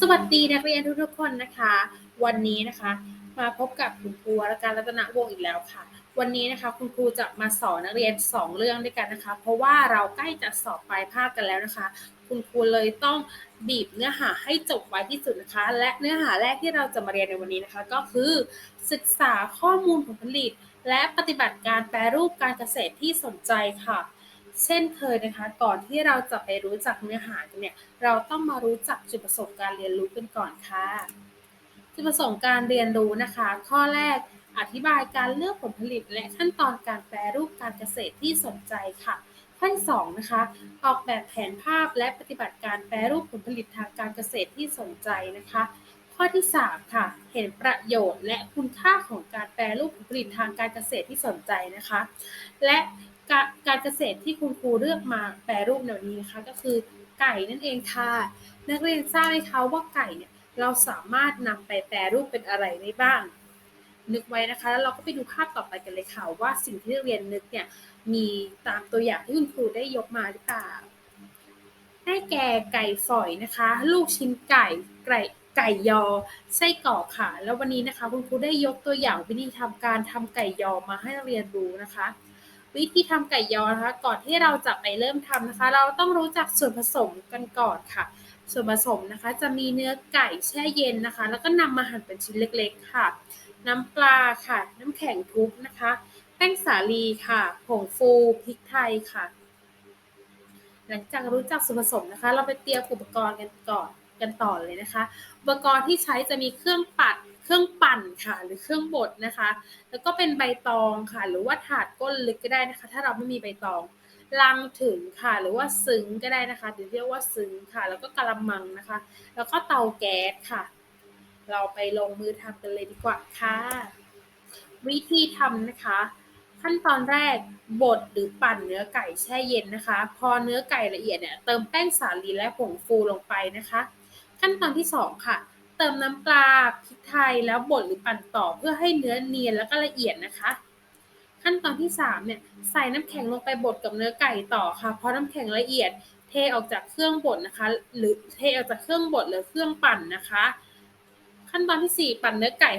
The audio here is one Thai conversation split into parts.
สวัสดีนักเรียนทุกๆคนนะคะ วันนี้นะคะ มาพบกับคุณครูวรการรัตนวงศ์อีกแล้วค่ะ วันนี้นะคะคุณครูจะมาสอนนักเรียน 2 เรื่องด้วยกันนะคะ เพราะว่าเราใกล้จะสอบปลายภาคกันแล้วนะคะ คุณครูเลยต้องบีบเนื้อหาให้จบไวที่สุดนะคะ และเนื้อหาแรกที่เราจะมาเรียนในวันนี้นะคะ ก็คือ ศึกษาข้อมูลผลผลิต และปฏิบัติการแปรรูปการเกษตรที่สนใจค่ะ เช่นเคยนะคะ ก่อนที่เราจะไปรู้จักเนื้อหากันเนี่ย เราต้องมารู้จักจุดประสงค์การเรียนรู้กันก่อนค่ะ จุดประสงค์การเรียนรู้นะคะ ข้อแรกอธิบายการเลือกผลผลิต และขั้นตอนการแปรรูปการเกษตรที่สนใจค่ะข้อที่สองนะคะ ออกแบบแผนภาพและปฏิบัติการแปรรูปผลผลิตทางการเกษตรที่สนใจนะคะ ข้อที่ 3 ค่ะ เห็นประโยชน์และคุณค่าของการแปรรูปผลผลิตทางการเกษตรที่สนใจนะคะ และ การการเกษตรที่คุณครูเลือกมาแปรรูปในวันนี้นะคะก็คือไก่นั่นเองค่ะ นักเรียนทราบไหมคะว่าไก่เนี่ยเราสามารถนำไปแปรรูปเป็นอะไรได้บ้าง นึกไว้นะคะแล้วเราก็ไปดูภาพต่อไปกันเลยค่ะว่าสิ่งที่นักเรียนนึกเนี่ยมีตามตัวอย่างที่คุณครูได้ยกมาหรือเปล่าได้แก่ไก่ฝอยนะคะ ลูกชิ้นไก่ไก่ไก่ยอไส้กรอกค่ะ แล้ววันนี้นะคะคุณครูได้ยกตัวอย่างวิธีทำการทำไก่ยอมาให้นักเรียนรู้นะคะ วิธีทำไก่ยอนะคะ ก่อนที่เราจะไปเริ่มทำนะคะ เราต้องรู้จักส่วนผสมกันก่อนค่ะ ส่วนผสมนะคะ จะมีเนื้อไก่แช่เย็นนะคะ แล้วก็นำมาหั่นเป็นชิ้นเล็กๆค่ะ น้ำปลาค่ะ น้ำแข็งทุบนะคะ แป้งสาลีค่ะผงฟูพริกไทยค่ะ หลังจากรู้จักส่วนผสมนะคะ เราไปเตรียมอุปกรณ์กันก่อนกันต่อเลยนะคะ อุปกรณ์ที่ใช้จะมีเครื่องปัด รื่องปั่นค่ะ หรือเครื่องบดนะคะ แล้วก็เป็นใบตองค่ะ หรือว่าถาดก้นลึกก็ได้นะคะ ถ้าเราไม่มีใบตองลังถึงค่ะ หรือว่าซึ้งก็ได้นะคะหรือเรียกว่าซึ้งค่ะ แล้วก็กระมังนะคะ แล้วก็เตาแก๊สค่ะ เราไปลงมือทำกันเลยดีกว่าค่ะ วิธีทำนะคะ ขั้นตอนแรกบดหรือปั่นเนื้อไก่แช่เย็นนะคะ พอเนื้อไก่ละเอียดเนี่ยเติมแป้งสาลีและผงฟูลงไปนะคะ ขั้นตอนที่สองค่ะ ติมน้ำปลาพริกไทยแล้วบดหรือปั่นต่อเพื่อให้เนื้อเนียนแล้วก็ละเอียดนะคะ ขั้นตอนที่3เนี่ยใส่น้ำแข็งลงไปบดกับเนื้อไก่ต่อค่ะเพราะน้ำแข็งละเอียด เทออกจากเครื่องบดนะคะ หรือเทออกจากเครื่องบดหรือเครื่องปั่นนะคะ ขั้นตอนที่ 4 ปั่นเนื้อไก่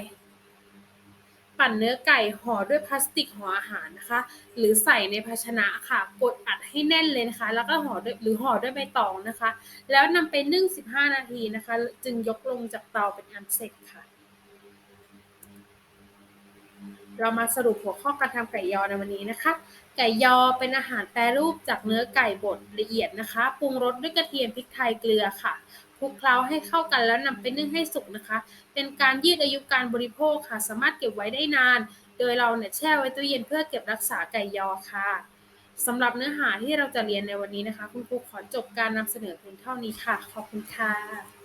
ปั่นเนื้อไก่ห่อด้วยพลาสติกห่ออาหารนะคะ หรือใส่ในภาชนะค่ะ กดอัดให้แน่นเลยนะคะ แล้วก็ห่อด้วยหรือห่อด้วยใบตองนะคะ แล้วนำไปนึ่ง 15 นาทีนะคะ จึงยกลงจากเตาเป็นอันเสร็จค่ะ เรามาสรุปหัวข้อการทำไก่ยอในวันนี้นะคะ ไก่ยอเป็นอาหารแปรรูปจากเนื้อไก่บดละเอียดนะคะปรุงรสด้วยกระเทียมพริกไทยเกลือค่ะ ลุกเคล้าให้เข้ากันแล้วนำไปนึ่งให้สุกนะคะ เป็นการยืดอายุการบริโภคค่ะ สามารถเก็บไว้ได้นาน โดยเราเนี่ยแช่ไว้ตู้เย็นเพื่อเก็บรักษาไก่ยอค่ะสำหรับเนื้อหาที่เราจะเรียนในวันนี้นะคะ คุณครูขอจบการนำเสนอเพียงเท่านี้ค่ะ ขอบคุณค่ะ